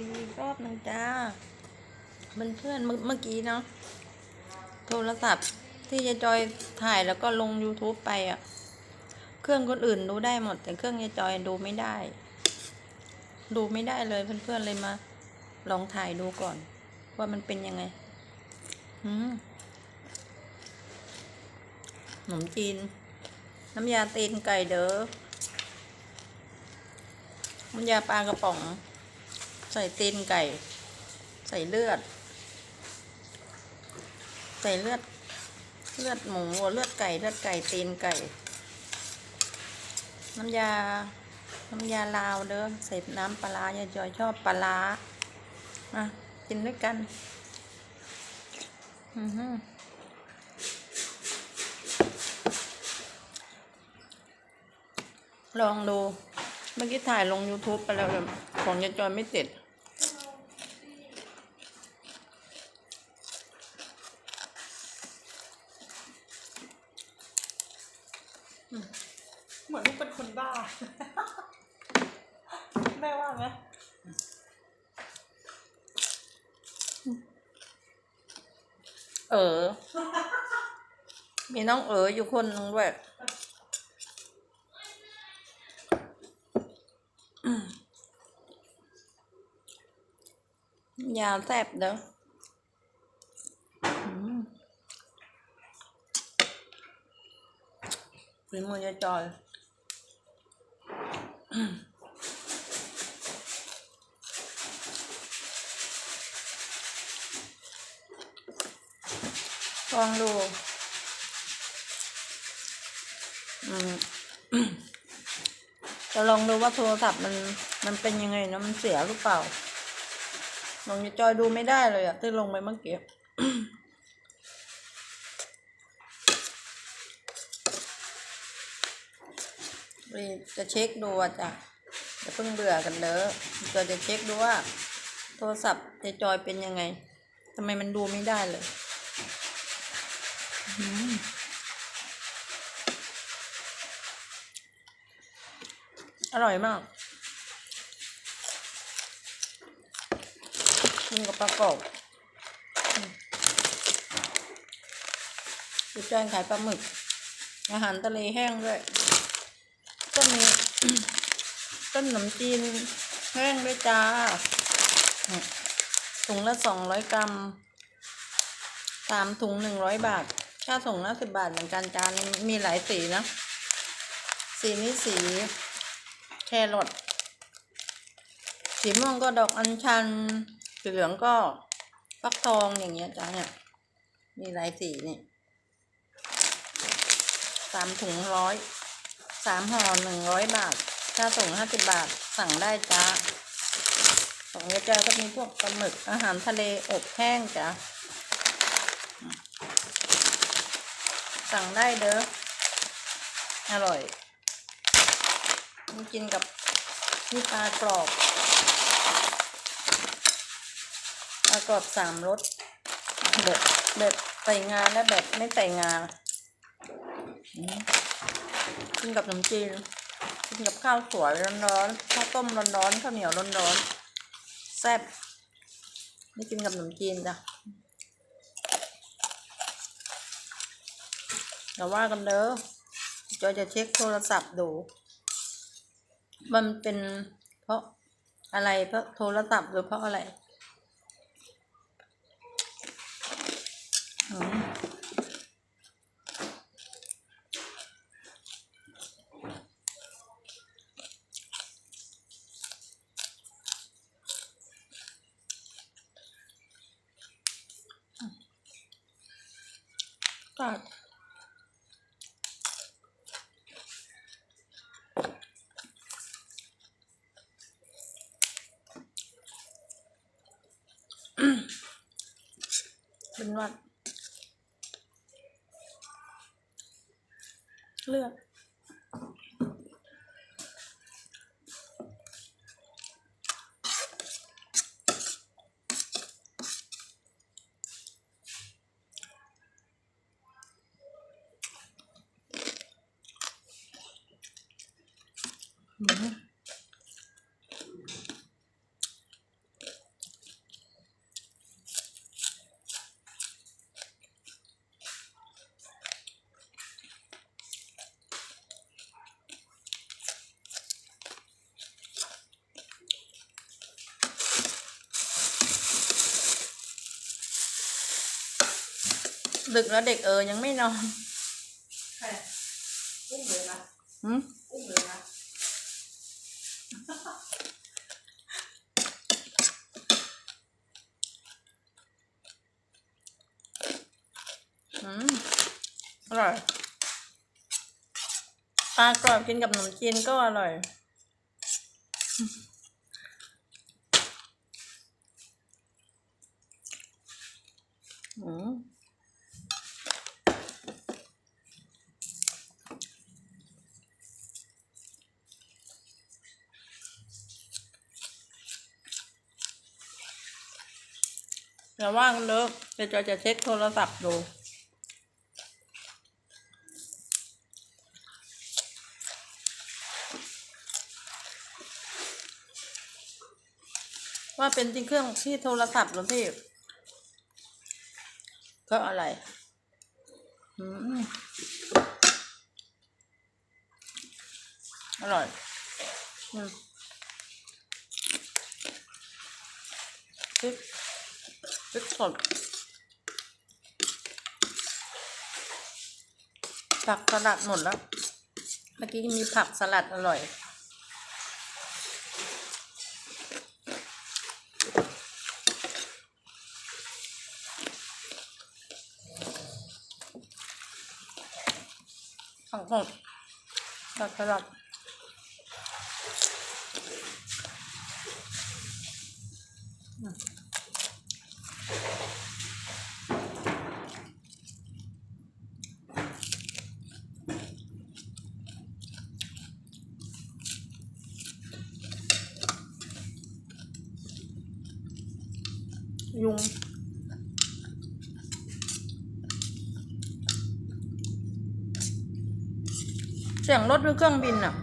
ดีรอบหนึ่งจ้าเพื่อนเพื่อนเมื่อกี้เนาะโทรศัพท์ที่ยายจอยถ่ายแล้วก็ลง YouTube ไปอะ่ะ เครื่องคนอื่นดูได้หมด แต่เครื่องยายจอยดูไม่ได้ ดูไม่ได้เลยเพื่อนๆเลยมา ลองถ่ายดูก่อน ว่ามันเป็นยังไงอืมขนมจีน น้ำยาตีนไก่เด้อน้ำยาปลากระป๋อง ใส่ตีนไก่ ใส่เลือด ใส่เลือด เลือดหมูเลือดไก่ เลือดไก่ตีนไก่ น้ำยา น้ำยาลาวเด้อใส่น้ำปลาร้ายาจอยชอบปลามากินด้วยกัน อือหือลองดู เมื่อกี้ถ่ายลง YouTube ไปแล้วของยายจอยไม่ติด เหมือนลูกเป็นคนบ้า แม่ว่าไหมเออ มีน้องเอ๋ออยู่คนนึงด้วยยาวแซ่บเด้อ ฝีมือยายจอยลองดูอืมจะลองดูว่าโทรศัพท์มันมันเป็นยังไงนะมันเสียหรือเปล่าลองจอยดูไม่ได้เลยอะที่ลงไปเมื่อกี้ จะเช็คดูอะจ้ะอย่าเพิ่งเบื่อกันเด้อจอจะเช็คดูว่า โทรศัพท์จะจอยเป็นยังไงทำไมมันดูไม่ได้เลยอร่อยมากกินกับปลากรอบอืมจะจอยขายปลาหมึก อาหารทะเลแห้งด้วย ก็มีต้นขนมจีนแห้งด้วยจ้าถุงละสองร้อยกรัมสามถุงหนึ่งร้อยบาท ค่าส่งห้าสิบบาทเหมือนกันจานมีหลายสีนะ สีนี้สีแครอทสีม่วงก็ดอกอัญชัน สีเหลืองก็ฟักทองอย่างเงี้ยจ้าเนี่ย มีหลายสีนี่สามถุงร้อย สามห่อหนึ่งร้อยบาท ค่าส่งห้าสิบบาท สั่งได้จ้าของยายจอยก็มีพวกปลาหมึกอาหารทะเลอบแห้งจ้าสั่งได้เด้อ อร่อยนี่กินกับนี่ปลากรอบปลากรอบสามรสแบบแบบใส่งาและแบบไม่ใส่งาอืม กินกับขนมจีนกินกับข้าวสวยร้อนๆข้าวต้มร้อนๆข้าวเหนียวร้อนๆแซ่บนี่กินกับขนมจีนจ้ะอย่ว่ากันเด้อจอยจะเช็คโทรศัพท์ดู มันเป็นเพราะอะไรเพราะโทรศัพท์หรือเพราะอะไร อืม ก็เป็นวัดเลือด ดึกแล้วเด็กเออยังไม่นอน ใครอุ้มเลยนะ หืมอุ้มเลย อืมอร่อยปลากรอบกินกับขนมจีนก็อร่อย อืมอย่าว่างเลิกเดี๋ยวจอยจะเช็คโทรศัพท์ดู ว่าเป็นที่เครื่องที่โทรศัพท์หรือที่ก็อะไรอร่อยอพริกพริกสดผักสลัดหมดแล้ว เมื่อกี้มีผักสลัดอร่อย ผักสดผักสลัดอืมยุง เสียงรถหรือเครื่องบินอะ